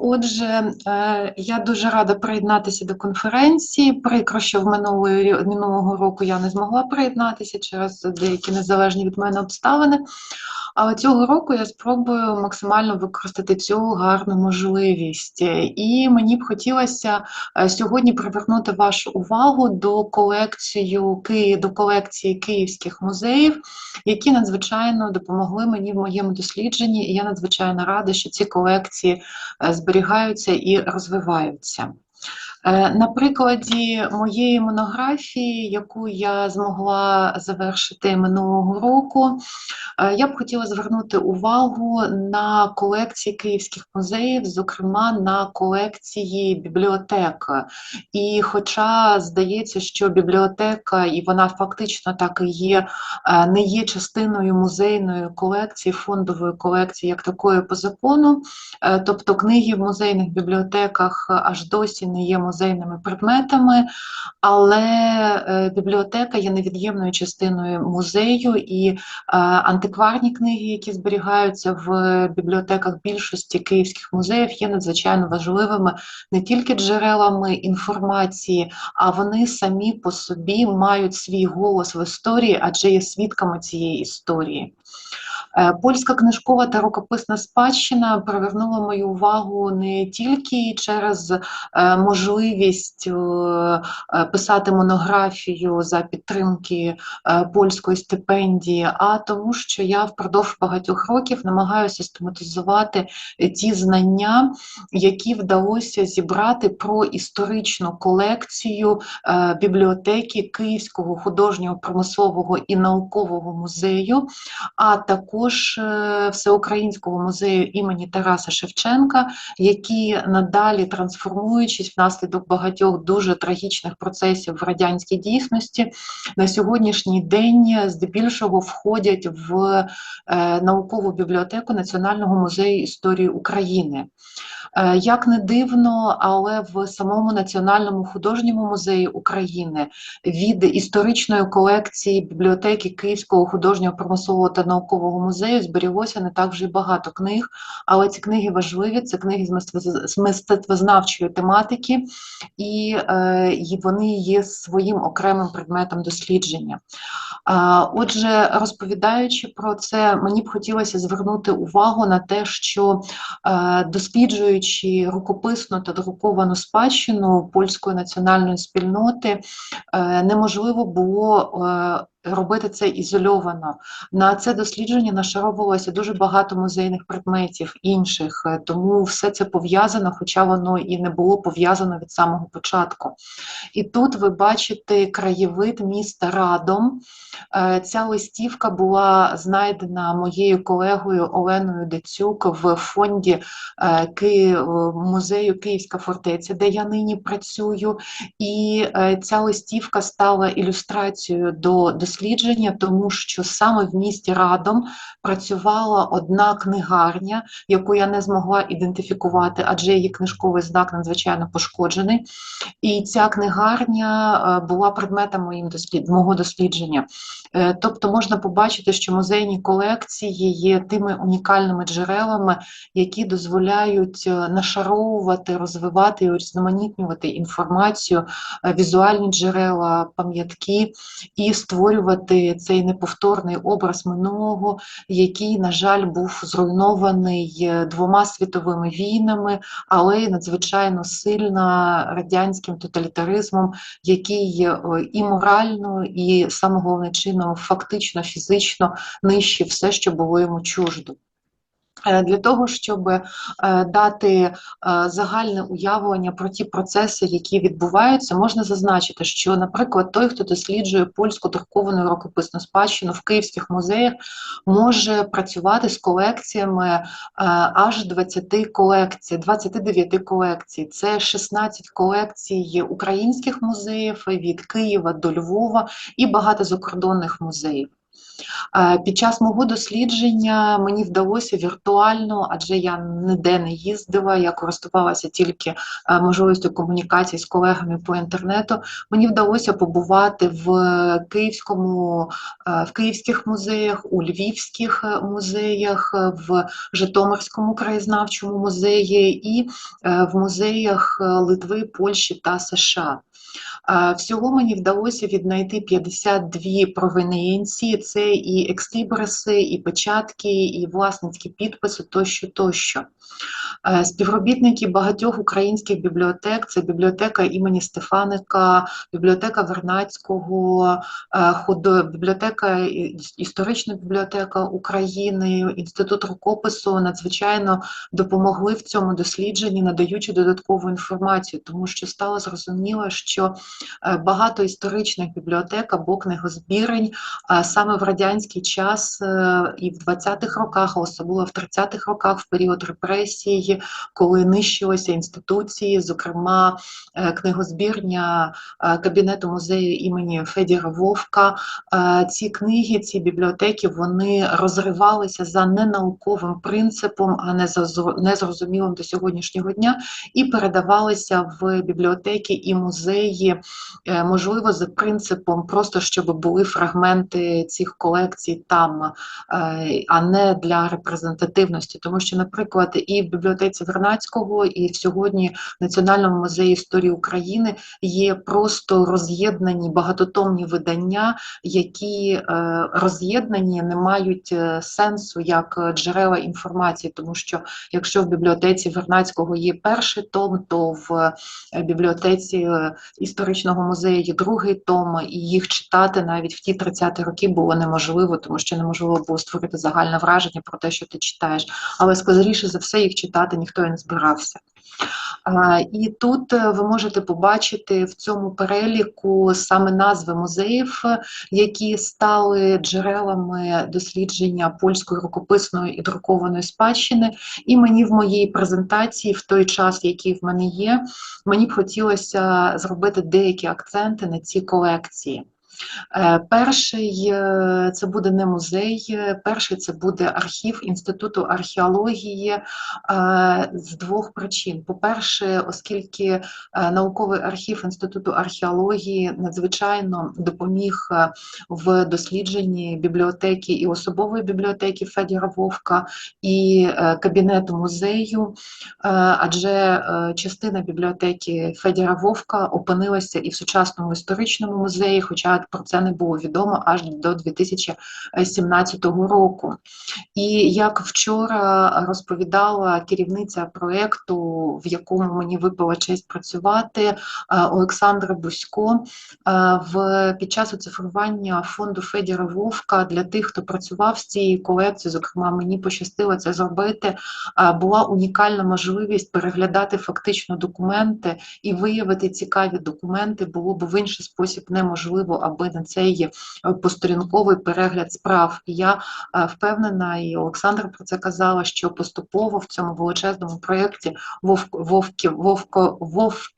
Отже, е, я дуже рада приєднатися до конференції. Прикро, що в минулої, минулого року я не змогла приєднатися через деякі незалежні від мене обставини. Але цього року я спробую максимально використати цю гарну можливість. І мені б хотілося е, сьогодні привернути вашу увагу до колекцію до колекції київських музеїв, які надзвичайно допомогли мені в моєму дослідженні. І я надзвичайно рада, що ці колекції е, зберігаються і розвиваються. Е, На прикладі моєї монографії, яку я змогла завершити минулого року, е, я б хотіла звернути увагу на колекції київських музеїв, зокрема на колекції бібліотек. І хоча здається, що бібліотека, і вона фактично так і є, е, не є частиною музейної колекції, фондової колекції, як такої по закону, Тобто книги в музейних бібліотеках аж досі не є музейними предметами, але е, бібліотека є невід'ємною частиною музею, і е, антикварні книги, які зберігаються в бібліотеках більшості київських музеїв, є надзвичайно важливими не тільки джерелами інформації, а вони самі по собі мають свій голос в історії, адже є свідками цієї історії. Е, Польська книжкова та рукописна спадщина привернула мою увагу не тільки через е, можливість е, писати монографію за підтримки польської стипендії, а тому, що я впродовж багатьох років намагаюся систематизувати ті знання, які вдалося зібрати про історичну колекцію бібліотеки Київського художнього промислового і наукового музею а також е, Всеукраїнського музею імені Тараса Шевченка, які надалі трансформуючись внаслідок багатьох дуже трагічних процесів в радянській дійсності, на сьогоднішній день здебільшого входять в е, наукову бібліотеку Національного музею історії України. Е, Як не дивно, але в самому Національному художньому музеї України від історичної колекції бібліотеки Київського художнього промислового та наукового музею зберіглося не так вже й багато книг, але ці книги важливі, це книги з мистецтвознавчої тематики, і, е, і вони є своїм окремим предметом дослідження. Отже, розповідаючи про це, мені б хотілося звернути увагу на те, що е, досліджуючи рукописну та друковану спадщину польської національної спільноти, е, неможливо було робити це ізольовано. На це дослідження нашаровувалося дуже багато музейних предметів інших, е, тому все це пов'язано, хоча воно і не було пов'язано від самого початку. І тут ви бачите краєвид міста Радом. Е, Ця листівка була знайдена моєю колегою Оленою Децюк в фонді е, музею Київська фортеця, де я нині працюю. І ця листівка стала ілюстрацією до дослідження, тому що саме в місті Радом працювала одна книгарня, яку я не змогла ідентифікувати, адже її книжковий знак надзвичайно пошкоджений. І ця книгарня е, була предметом моїм дослід... мого дослідження. Е, Тобто можна побачити, що музейні колекції є тими унікальними джерелами, які дозволяють е, нашаровувати, розвивати і урізноманітнювати інформацію, візуальні джерела, пам'ятки і створювати цей неповторний образ минулого, який, на жаль, був зруйнований е, двома світовими війнами, але й надзвичайно сильно радянським тоталітаризмом, який е, і морально, і саме головне чином, фактично, фізично нищив все, що було йому чуждо. Е, Для того, щоб е, дати е, загальне уявлення про ті процеси, які відбуваються, можна зазначити, що, наприклад, той, хто досліджує польську друковану рукописну спадщину в київських музеях, може працювати з колекціями аж 20 колекцій, 29 колекцій. Це 16 колекцій українських музеїв від Києва до Львова і багато закордонних музеїв. Е, Під час мого дослідження мені вдалося віртуально, адже я ніде не їздила, я користувалася тільки е, можливістю комунікації з колегами по інтернету. Мені вдалося побувати в Київському, е, в Київських музеях, у Львівських музеях, в Житомирському краєзнавчому музеї і в музеях Литви, Польщі та США. Всього мені вдалося віднайти 52 провенеєнції, це і екстлібриси, і печатки, і власницькі підписи тощо, тощо. Співробітники багатьох українських бібліотек, це бібліотека імені Стефаника, бібліотека Вернацького, бібліотека, історична бібліотека України, Інститут рукопису надзвичайно допомогли в цьому дослідженні, надаючи додаткову інформацію, тому що стало зрозуміло, що багато історичних бібліотек або книгозбірень саме в радянський час е, і в 20-х роках, особливо в 30-х роках, в період репресій, коли нищилися інституції, зокрема е, книгозбірня е, кабінету музею імені Федіра Вовка. Е, Ці книги, ці бібліотеки, вони розривалися за ненауковим принципом, а не за незрозумілим до сьогоднішнього дня, і передавалися в бібліотеки і музеї, е, можливо, за принципом, просто щоб були фрагменти цих колекцій там, е, а не для репрезентативності. Тому що, наприклад, і в бібліотеці Вернацького, і сьогодні в Національному музеї історії України є просто роз'єднані багатотомні видання, які е, роз'єднані, не мають е, сенсу як е, джерела інформації, тому що якщо в бібліотеці Вернацького є перший том, то в е, бібліотеці е, історичного музею є другий том, і їх читати навіть в ті 30-ті роки було неможливо, тому що неможливо було створити загальне враження про те, що ти читаєш. Але скоріше за все їх читати ніхто і не збирався. І тут е, ви можете побачити в цьому переліку саме назви музеїв, е, які стали джерелами дослідження польської рукописної і друкованої спадщини. І мені в моїй презентації, в той час, який в мене є, мені б хотілося зробити деякі акценти на ці колекції. Е, Перший е, це буде не музей, е, перший це буде архів Інституту археології з двох причин. По-перше, оскільки науковий архів Інституту археології надзвичайно допоміг в дослідженні бібліотеки і особової бібліотеки Федіра Вовка і кабінету музею, адже частина бібліотеки Федіра Вовка опинилася і в сучасному історичному музеї, хоча про це не було відомо аж до 2017 року. І як вчора розповідала керівниця проєкту, в якому мені випала честь працювати, е, Олександра Бусько, е, в під час оцифрування фонду Федіра Вовка для тих, хто працював з цією колекцією, зокрема мені пощастило це зробити. е, Була унікальна можливість переглядати фактично документи і виявити цікаві документи було б в інший спосіб неможливо, аби на цей е, посторінковий перегляд справ. Я е, впевнена, і Олександра про це казала, що поступово в цьому величезному проєкті Вовк, Вовки, Вовко,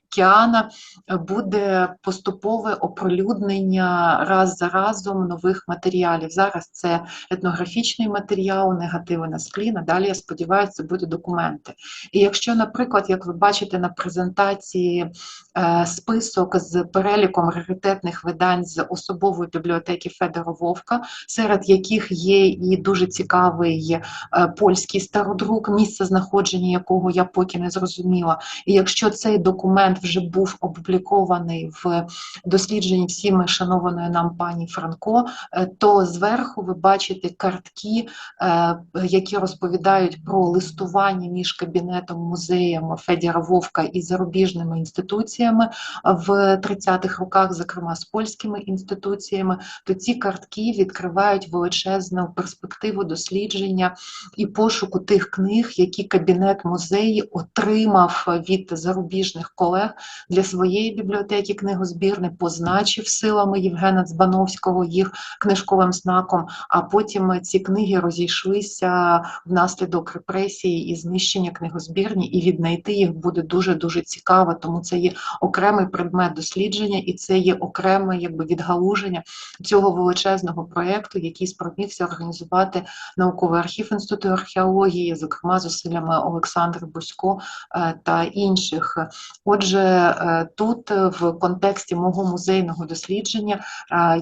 Вовкіана буде поступове оприлюднення раз за разом нових матеріалів. Зараз це етнографічний матеріал, негативи на склі. Надалі я сподіваюся, це будуть документи. І якщо, наприклад, як ви бачите на презентації е, список з переліком раритетних видань з особової бібліотеки Федора Вовка, серед яких є і дуже цікавий е, польський стародрук, місце знаходження якого я поки не зрозуміла. І якщо цей документ вже був опублікований в дослідженні всіми шанованої нам пані Франко, е, то зверху ви бачите картки, е, які розповідають про листування між кабінетом музеєм Федіра Вовка і зарубіжними інституціями в 30-х роках, зокрема з польськими інституціями, то ці картки відкривають величезну перспективу дослідження і пошуку тих книг, які кабінет музеї отримав від зарубіжних колег колег для своєї бібліотеки книгозбірни, позначив силами Євгена Дзбановського їх книжковим знаком. А потім ці книги розійшлися внаслідок репресії і знищення книгозбірні, і віднайти їх буде дуже дуже цікаво. Тому це є окремий предмет дослідження, і це є окреме якби відгалуження цього величезного проєкту, який спромігся організувати науковий архів інституту археології, зокрема зусиллями Олександра Бусько е, та інших. Отже, е, тут е, в контексті мого музейного дослідження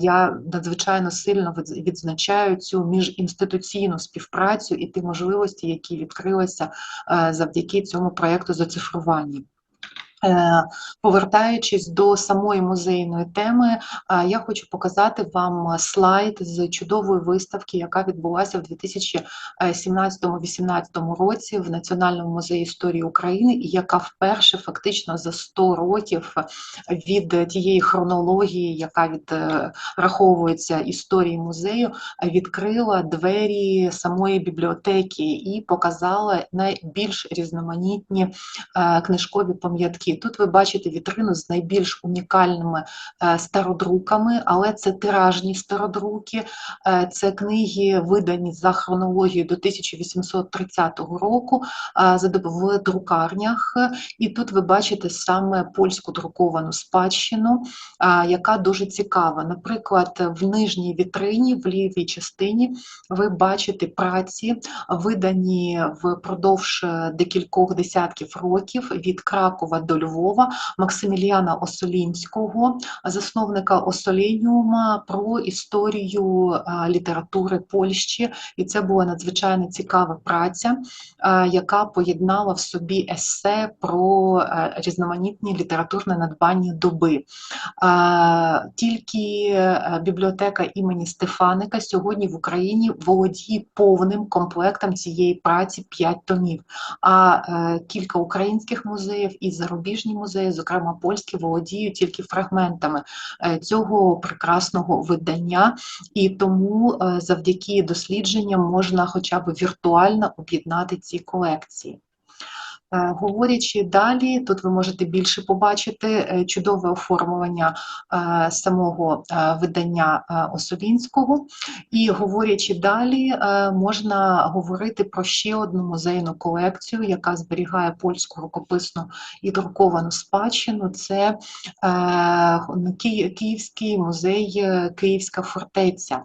я надзвичайно сильно відзначаю цю міжінституційну співпрацю і ті можливості, які відкрилися завдяки цьому проєкту зацифрування. Е, повертаючись до самої музейної теми, е, я хочу показати вам слайд з чудової виставки, яка відбулася в 2017-2018 році в Національному музеї історії України, і яка вперше фактично за 100 років від тієї хронології, яка відраховується історії музею, відкрила двері самої бібліотеки і показала найбільш різноманітні е, книжкові пам'ятки. Тут ви бачите вітрину з найбільш унікальними е, стародруками, але це тиражні стародруки, е, це книги, видані за хронологією до 1830 року е, в друкарнях. І тут ви бачите саме польську друковану спадщину, яка дуже цікава. Наприклад, в нижній вітрині, в лівій частині, ви бачите праці, видані впродовж декількох десятків років від Кракова до Львова Максиміліана Осолінського, засновника Осолініума, про історію літератури Польщі, і це була надзвичайно цікава праця, яка поєднала в собі есе про різноманітні літературні надбання доби. Тільки е, бібліотека імені Стефаника сьогодні в Україні володіє повним комплектом цієї праці п'ять томів. А е, кілька українських музеїв і зарубіжних зарубіжні музеї, зокрема польські, володіють тільки фрагментами е, цього прекрасного видання, і тому е, завдяки дослідженням можна, хоча б віртуально об'єднати ці колекції. Е, говорячи далі, тут ви можете більше побачити е, чудове оформлення е, самого видання Осовінського. І говорячи далі, можна говорити про ще одну музейну колекцію, яка зберігає польську рукописну і друковану спадщину. Це Київський музей Київська фортеця.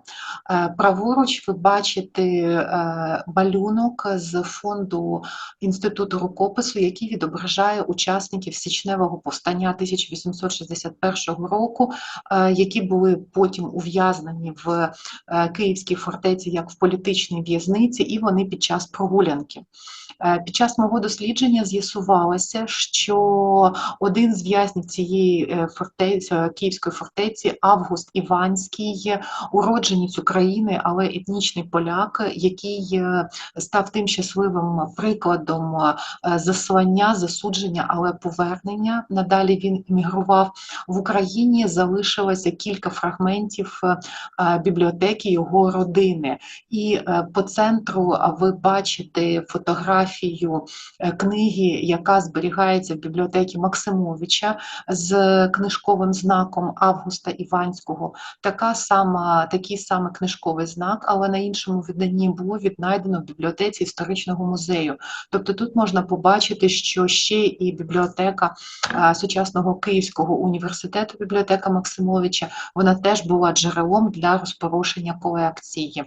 Праворуч ви бачите малюнок з фонду Інституту рукопису опису, який відображає учасників січневого повстання 1861 року, е, які були потім ув'язнені в е, Київській фортеці як в політичній в'язниці, і вони під час прогулянки. Е, під час мого дослідження з'ясувалося, що один з в'язнів цієї фортеці Київської фортеці, Август Іванський, уродженець України, але етнічний поляк, який став тим щасливим прикладом заслання, засудження, але повернення. Надалі він емігрував в Україні. Залишилося кілька фрагментів е, бібліотеки його родини, і е, по центру ви бачите фотографію е, книги, яка зберігається в бібліотеці Максимовича з книжковим знаком Августа Іванського. Така сама, Такий саме книжковий знак, але на іншому виданні було віднайдено в бібліотеці історичного музею. Тобто тут можна побачити бачити, що ще і бібліотека сучасного Київського університету, бібліотека Максимовича, вона теж була джерелом для розпорошення колекції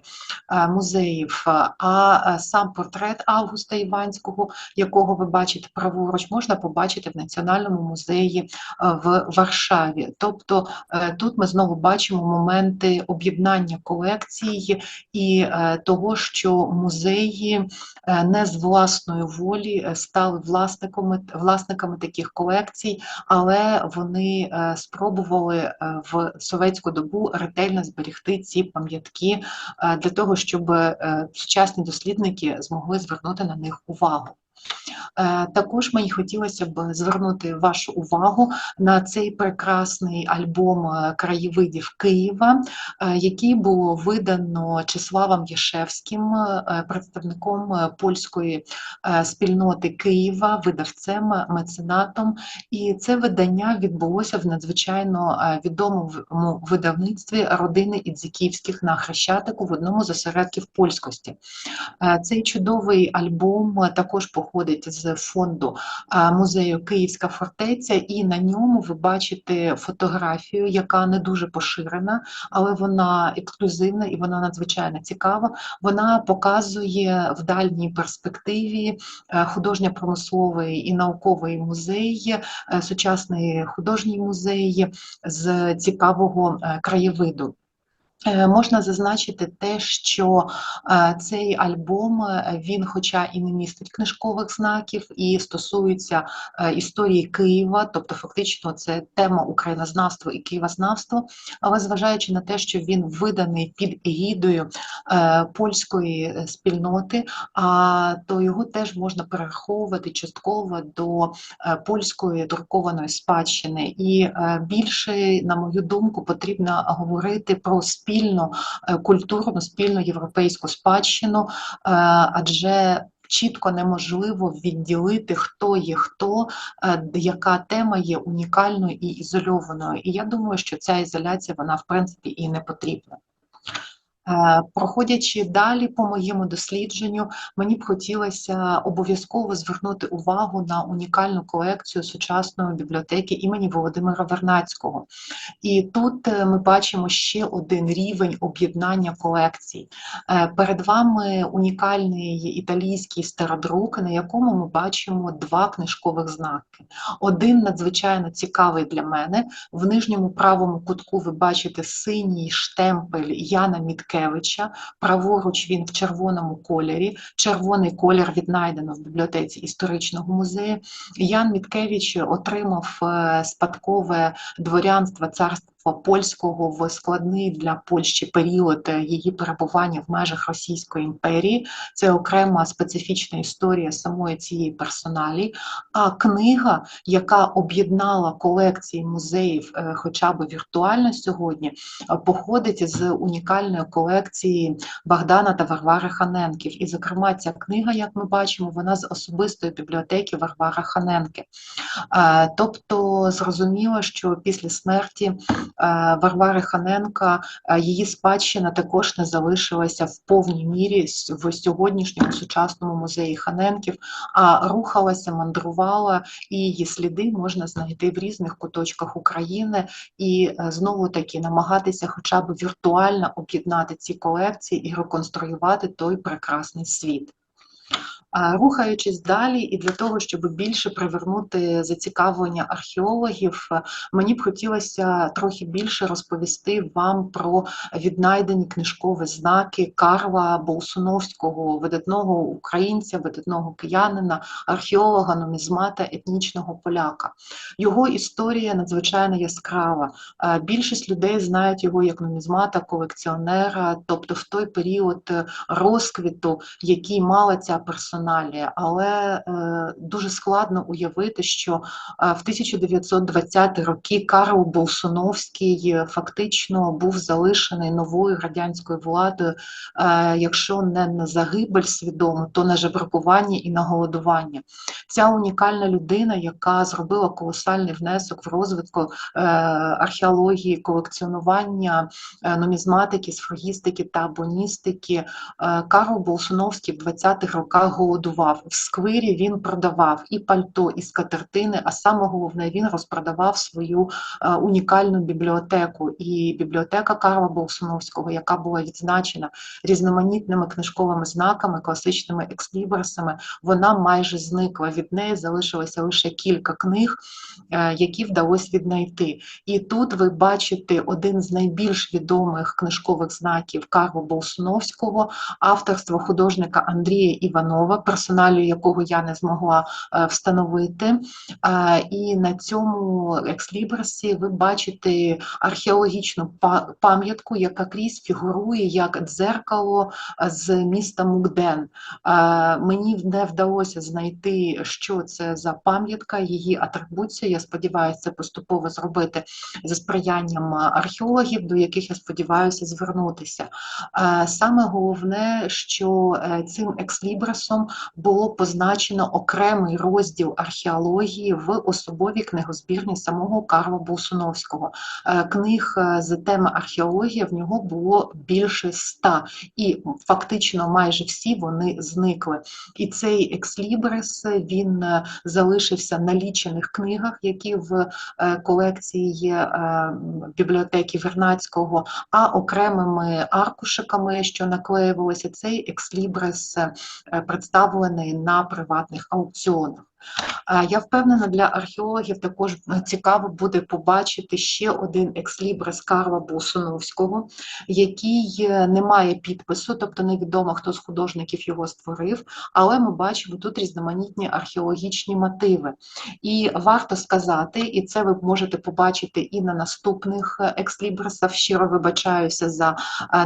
музеїв. А сам портрет Августа Іванського, якого ви бачите праворуч, можна побачити в Національному музеї в Варшаві. Тобто е, тут ми знову бачимо моменти об'єднання колекції і е, того, що музеї е, не з власної волі стали власниками власниками таких колекцій, але вони е, спробували е, в совєтську добу ретельно зберегти ці пам'ятки е, для того, щоб сучасні дослідники змогли звернути на них увагу. Е, Також мені хотілося б звернути вашу увагу на цей прекрасний альбом е, краєвидів Києва, е, який було видано Числавом Яшевським, е, представником польської спільноти Києва, видавцем, меценатом. І це видання відбулося в надзвичайно відомому видавництві родини Ідзиківських на Хрещатику в одному з осередків польськості. Цей чудовий альбом також походить з фонду музею Київська фортеця, і на ньому ви бачите фотографію, яка не дуже поширена, але вона ексклюзивна і вона надзвичайно цікава. Вона показує в дальній перспективі е, художньо-промисловий і науковий музей, е, сучасний художній музей з цікавого е, краєвиду. Е, Можна зазначити те, що е, цей альбом е, він, хоча і не містить книжкових знаків, і стосується історії Києва, тобто фактично це тема українознавства і києвознавства, але зважаючи на те, що він виданий під егідою польської спільноти, а то його теж можна перераховувати частково до польської друкованої спадщини. І більше, на мою думку, потрібно говорити про спільну е, культурну, спільну європейську спадщину, е, адже чітко неможливо відділити, хто є хто, е, яка тема є унікальною і ізольованою. І я думаю, що ця ізоляція вона в принципі і не потрібна. Е, Проходячи далі по моєму дослідженню, мені б хотілося обов'язково звернути увагу на унікальну колекцію сучасної бібліотеки імені Володимира Вернацького. І тут е, ми бачимо ще один рівень об'єднання колекцій. Е, Перед вами унікальний італійський стародрук, на якому ми бачимо два книжкових знаки. Один надзвичайно цікавий для мене. В нижньому правому кутку ви бачите синій штемпель Яна Міткевича. Праворуч він в червоному кольорі. Червоний колір віднайдено в бібліотеці історичного музею. Ян Міткевич отримав е, спадкове дворянство царства польського в складний для Польщі період е, її перебування в межах Російської імперії. Це окрема специфічна історія самої цієї персоналі. А книга, яка об'єднала колекції музеїв, е, хоча б віртуально сьогодні, е, походить з унікальної колекції Богдана та Варвари Ханенків. І, зокрема, ця книга, як ми бачимо, вона з особистої бібліотеки Варвари Ханенки. Тобто зрозуміло, що після смерті Варвари Ханенка е, її спадщина також не залишилася в повній мірі в сьогоднішньому сучасному музеї Ханенків, а рухалася, мандрувала, і її сліди можна знайти в різних куточках України і е, знову таки намагатися хоча б віртуально об'єднати ці колекції і реконструювати той прекрасний світ. Рухаючись далі, і для того, щоб більше привернути зацікавлення археологів, е, мені б хотілося трохи більше розповісти вам про віднайдені книжкові знаки Карла Болсуновського, видатного українця, видатного киянина, археолога, нумізмата, етнічного поляка. Його історія надзвичайно яскрава. Е, Більшість людей знають його як нумізмата, колекціонера, тобто в той період е, розквіту, який мала ця персоналія, але е, дуже складно уявити, що е, в 1920-ті роки Карл Болсуновський фактично був залишений новою радянською владою, е, якщо не на загибель свідому, то на жебракування і на голодування. Ця унікальна людина, яка зробила колосальний внесок в розвитку археології, колекціонування нумізматики, сфрагістики та абоністики, Е, Карл Болсуновський в 20-х роках голодував. В сквирі він продавав і пальто, і скатертини, а саме головне, він розпродавав свою е, унікальну бібліотеку. І бібліотека Карла Болсуновського, яка була відзначена різноманітними книжковими знаками, класичними екслібрисами, вона майже зникла. Від неї залишилося лише кілька книг, е, які вдалося віднайти. І тут ви бачите один з найбільш відомих книжкових знаків Карла Болсуновського, авторство художника Андрія Іванова, персоналію якого я не змогла е, встановити. І на цьому екслібрисі ви бачите археологічну пам'ятку, яка крізь фігурує як дзеркало е, з міста Мукден. Е, Мені не вдалося знайти, що це за пам'ятка, її атрибуція. Я сподіваюся, це поступово зробити за сприянням археологів, до яких я сподіваюся звернутися. Саме головне, що цим екслібрисом було позначено окремий розділ археології в особовій книгозбірні самого Карла Болсуновського. Е, Книг е, з теми археології в нього було більше ста, і фактично майже всі вони зникли. І цей екслібрис він е, залишився на лічених книгах, які в колекції є бібліотеки Вернацького, а окремими аркушиками, що наклеювалися, цей екслібрис е, представлений на приватних аукціонах. Я впевнена, для археологів також е, цікаво буде побачити ще один екслібрис Карла Болсуновського, який е, не має підпису, тобто невідомо, хто з художників його створив, але ми бачимо тут різноманітні археологічні мотиви. І варто сказати, і це ви можете побачити і на наступних е, екслібрисах, щиро вибачаюся за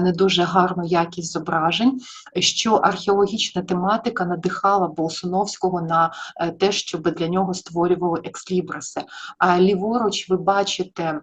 не дуже гарну якість зображень, що археологічна тематика надихала Болсуновського на е, те, щоб для нього створювали екслібриси. А ліворуч ви бачите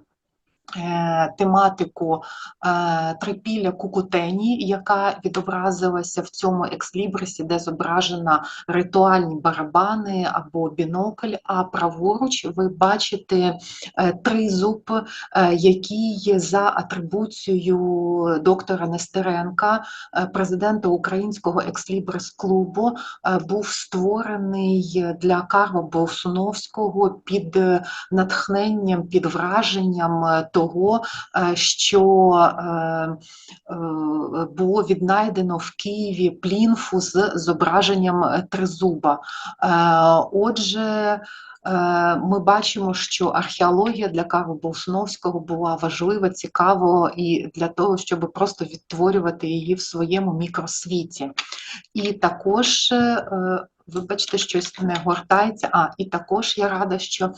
тематику е, трипілля кукутені, яка відобразилася в цьому екслібрисі, де зображена ритуальні барабани або бінокль, а праворуч ви бачите е, тризуб, е, який за атрибуцією доктора Нестеренка, е, президента Українського екслібрис-клубу, е, був створений для Карла Болсуновського під е, натхненням, під враженням е, того, е, що е, е, було віднайдено в Києві плінфу з зображенням тризуба. Отже, ми бачимо, що археологія для Карла Болсуновського була важлива, цікава і для того, щоб просто відтворювати її в своєму мікросвіті. І також Вибачте, щось не гортається. А, і також я рада, що е,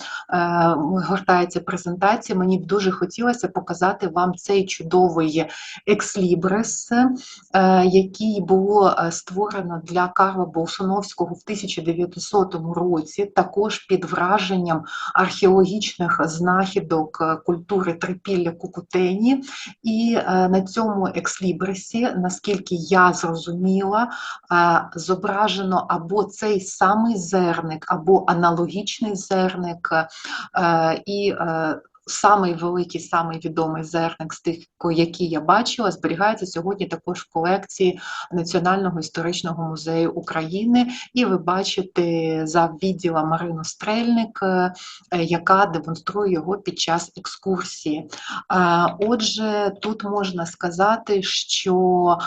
гортається презентація. Мені б дуже хотілося показати вам цей чудовий екслібрис, е, який було е, створено для Карла Болсуновського в 1900 році, також під враженням археологічних знахідок е, культури трипілля Кукутені. І е, на цьому екслібрисі, наскільки я зрозуміла, е, зображено або цей самий зерник, або аналогічний зерник, е, і е, самий великий, самий відомий зерник з тих, які я бачила, зберігається сьогодні також в колекції Національного історичного музею України. І ви бачите за відділом Марину Стрельник, е, е, яка демонструє його під час екскурсії. Е, Отже, тут можна сказати, що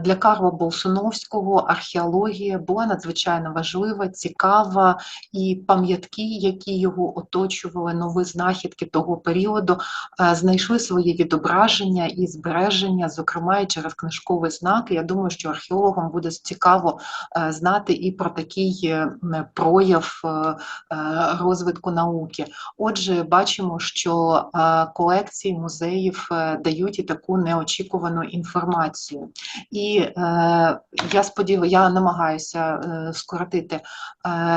для Карла Болсуновського археологія була надзвичайно важлива, цікава, і пам'ятки, які його оточували, нові знахідки того періоду, е, знайшли своє відображення і збереження, зокрема і через книжковий знак. І Я думаю, що археологам буде цікаво е, знати і про такий е, прояв розвитку науки. Отже, бачимо, що колекції музеїв дають і таку неочікувану інформацію. І я сподіваюся, я намагаюся скоротити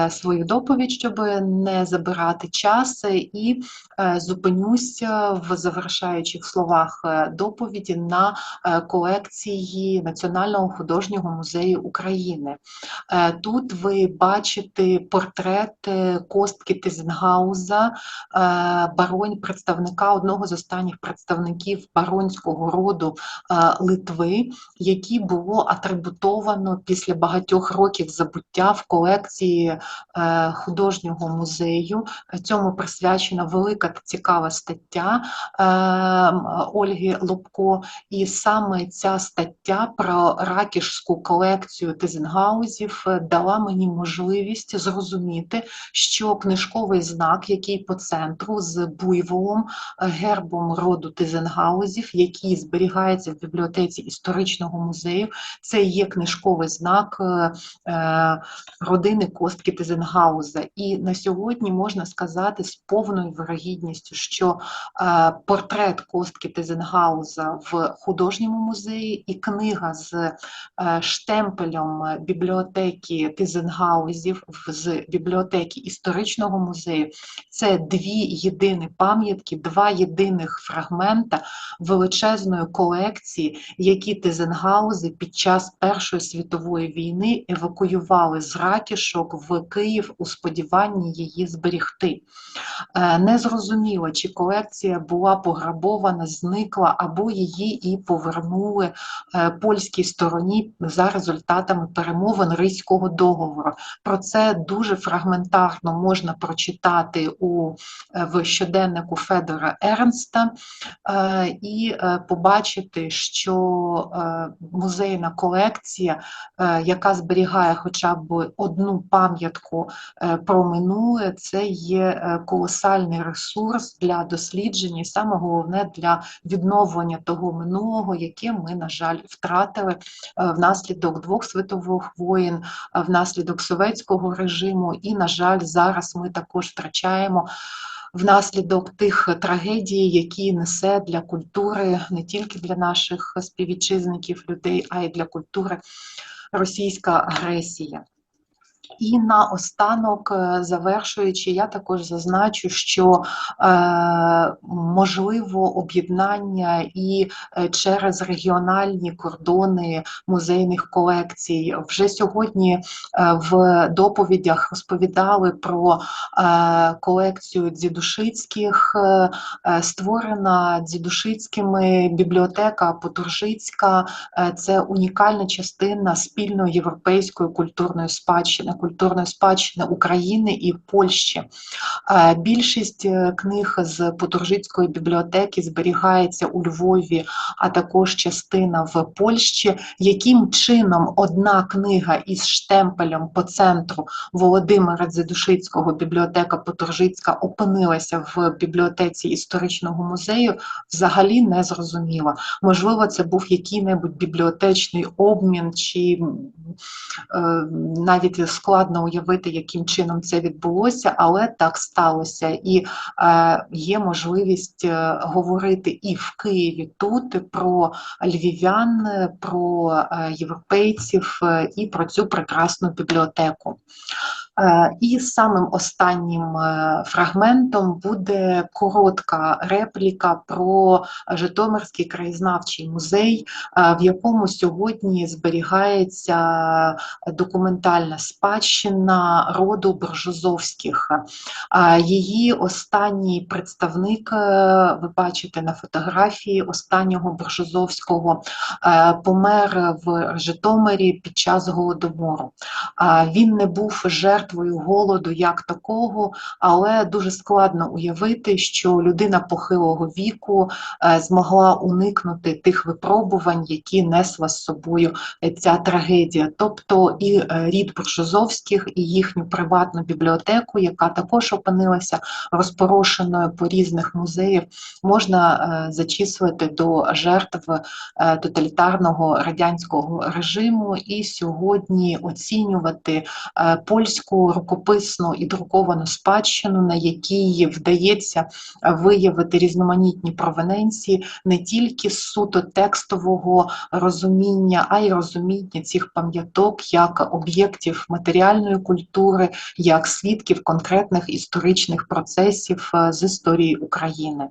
свою доповідь, щоб не забирати час, і е, зупинюся в завершаючих словах е, доповіді на е, колекції Національного художнього музею України. Е, Тут ви бачите портрет е, Костки Тизенгауза, е, баронь представника одного з останніх представників баронського роду е, Литви, які було атрибутовано після багатьох років забуття в колекції е, художнього музею. Цьому присвячена велика та цікава стаття е, Ольги Лобко, і саме ця стаття про ракішську колекцію Тизенгаузів е, дала мені можливість зрозуміти, що книжковий знак, який по центру з буйволом, е, гербом роду Тизенгаузів, який зберігається в бібліотеці історичного музею, це є книжковий знак родини Костки Тизенгауза. І на сьогодні можна сказати з повною вирогідністю, що е, портрет Костки Тизенгауза в художньому музеї і книга з е, штемпелем бібліотеки Тизенгаузів з бібліотеки історичного музею це дві єдині пам'ятки, два єдиних фрагмента величезної колекції, які Тизенгаузи під час Першої світової війни евакуювали з Ракішок в Київ у сподіванні її зберігти. Е, Незрозуміло, чи колекція була пограбована, зникла, або її і повернули е, польській стороні за результатами перемовин Ризького договору. Про це дуже фрагментарно можна прочитати у, е, в щоденнику Федора Ернста е, і побачити, що музейна колекція, яка зберігає хоча б одну пам'ятку про минуле, це є колосальний ресурс для дослідження, і саме головне для відновлення того минулого, яке ми, на жаль, втратили е, внаслідок двох світових воєн, е, внаслідок совєтського режиму, і, на жаль, зараз ми також втрачаємо. Внаслідок тих трагедій, які несе для культури, не тільки для наших співвітчизників людей, а й для культури російська агресія. І наостанок, е, завершуючи, я також зазначу, що е, можливо об'єднання і е, через регіональні кордони музейних колекцій. Вже сьогодні е, в доповідях розповідали про е, колекцію Дзідушицьких, е, створена Дзідушицькими бібліотека Потуржицька. Це унікальна частина спільної європейської культурної спадщини, культурної спадщини України і Польщі. Більшість е, книг з Потуржицької бібліотеки зберігається у Львові, а також частина в Польщі. Яким чином одна книга із штемпелем по центру Володимира Дзидушицького бібліотека Потуржицька опинилася в бібліотеці історичного музею, взагалі не зрозуміло. Можливо, це був який-небудь бібліотечний обмін, чи е, навіть складно уявити, яким чином це відбулося, але так сталося. І е, є можливість е, говорити і в Києві тут про львів'ян, про е, європейців е, і про цю прекрасну бібліотеку. Е, І самим останнім е, фрагментом буде коротка репліка про Житомирський краєзнавчий музей, е, в якому сьогодні зберігається документальна спадщина роду Боржозовських. Її останній представник, ви бачите на фотографії останнього Боржозовського, помер в Житомирі під час голодомору. Він не був жертвою голоду як такого, але дуже складно уявити, що людина похилого віку е, змогла уникнути тих випробувань, які несла з собою ця трагедія. Тобто і е, рід Буршозовських, і їхню приватну бібліотеку, яка також опинилася розпорошеною по різних музеях, можна е, зачислити до жертв тоталітарного радянського режиму і сьогодні оцінювати е, рукописну і друковану спадщину, на якій вдається виявити різноманітні провененції не тільки суто текстового розуміння, а й розуміння цих пам'яток як об'єктів матеріальної культури, як свідків конкретних історичних процесів е, з історії України.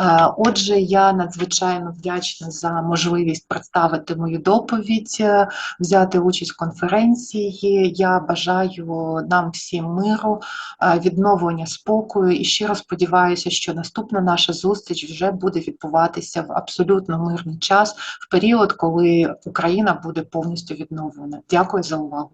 Е, Отже, я надзвичайно вдячна за можливість представити мою доповідь, е, взяти участь в конференції. Я бажаю нам всім миру, е, відновлення спокою і щиро сподіваюся, що наступна наша зустріч вже буде відбуватися в абсолютно мирний час, в період, коли Україна буде повністю відновлена. Дякую за увагу.